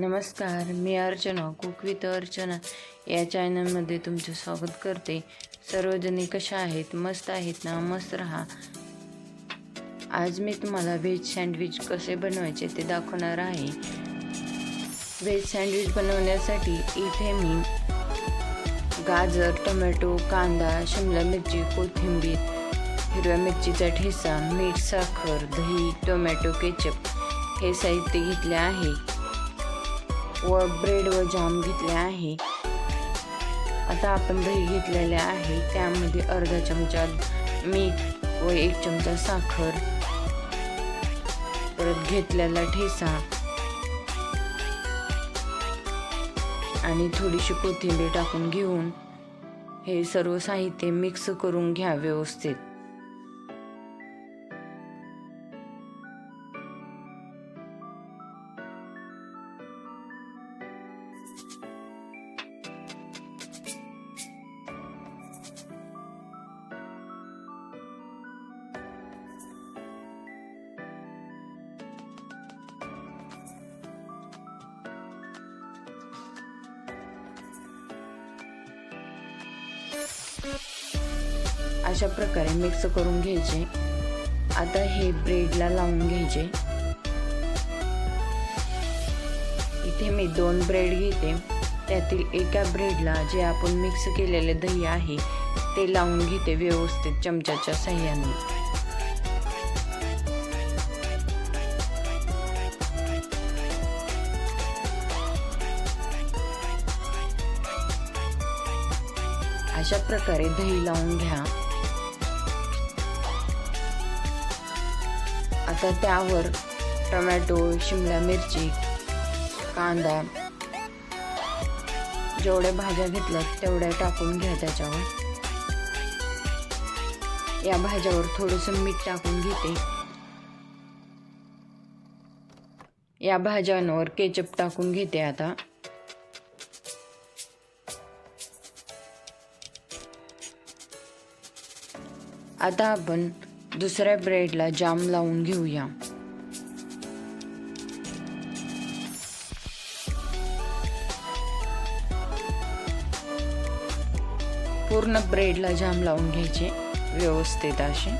नमस्कार मी Archana cook with Archana या चॅनलमध्ये तुमचे स्वागत करते. सर्वजणी कशा आहेत? मस्त आहेत ना? मस्त राहा. आज मी तुम्हाला व्हेज सँडविच कसे बनवायचे ते दाखवणार आहे. व्हेज सँडविच बनवण्यासाठी इथे मी गाजर टोमॅटो कांदा शिमला मिरची कोथिंबीर हिरव्या मिरचीचा ठेचा मीठ साखर दही टोमॅटो केचप हे साहित्य घेतले आहे. व ब्रेड व जाम घेतले आहे. आता आपण दही घेतलेले आहे. त्यामध्ये अर्धा चमचा मीठ व एक चमचा साखर. परत घेतलेला ठेसा आणि थोडीशी कोथिंबीर टाकून घेऊन हे सर्व साहित्य मिक्स करून घ्या व्यवस्थित. अशा प्रकारे मिक्स करून घ्यायचे. आता हे ब्रेडला लावून घ्यायचे. इथे मी दोन ब्रेड घेते. त्यातील एका ब्रेडला जे आपण मिक्स केलेले दही आहे ते लावून घेते व्यवस्थित चमच्याच्या सहाय्याने अशा प्रकारे दही लावून घ्या. आता त्यावर टोमॅटो शिमला मिरची कांदा जेवढ्या भाज्या घेतल्यात तेवढ्या टाकून घ्या त्याच्यावर. या भाज्यावर थोडंसं मीठ टाकून घेते. या भाज्यांवर केचप टाकून घेते आता. आता आपण दुसऱ्या ब्रेडला जाम लावून घेऊया. पूर्ण ब्रेडला जाम लावून घ्यायचे व्यवस्थित असे.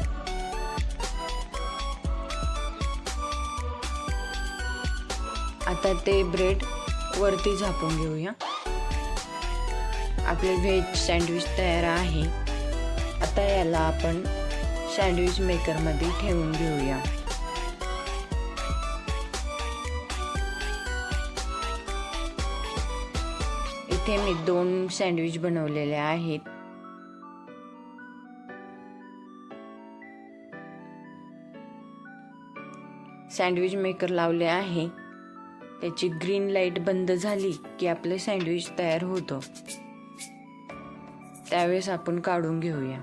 आता ते ब्रेड वरती झापून घेऊया. आपले व्हेज सँडविच तयार आहे. आता याला आपण सँडविच मेकरमध्ये ठेवून घेऊया. इथे मी दोन सँडविच बनवलेले आहेत. सँडविच मेकर लावले आहे. त्याची ग्रीन लाइट बंद झाली की आपलं सँडविच तयार होतं. त्यावेळेस आपण काढून घेऊया.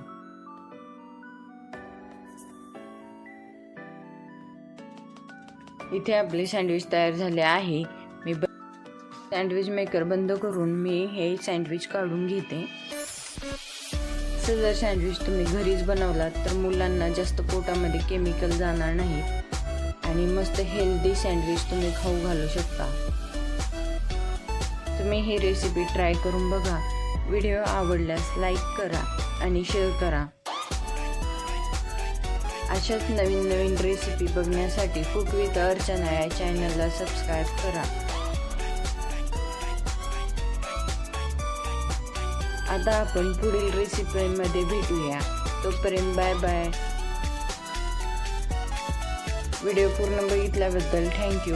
इथे आपले सँडविच तयार झाले आहे. मी ब सँडविच मेकर बंद करून मी हे सँडविच काढून घेते. जर सँडविच तुम्ही घरीच बनवलात तर मुलांना जास्त पोटामध्ये केमिकल जाणार नाही. आणि मस्त हेल्दी सँडविच तुम्ही खाऊ घालू शकता. तुम्ही ही रेसिपी ट्राय करून बघा. व्हिडिओ आवडल्यास लाईक करा आणि शेअर करा. अशाच नवीन नवीन रेसिपी बघण्यासाठी कुक विथ अर्चना या चॅनलला सबस्क्राईब करा. आता आपण पुढील रेसिपीमध्ये भेटूया. तोपर्यंत बाय बाय व्हिडिओ पूर्ण बघितल्याबद्दल थँक्यू.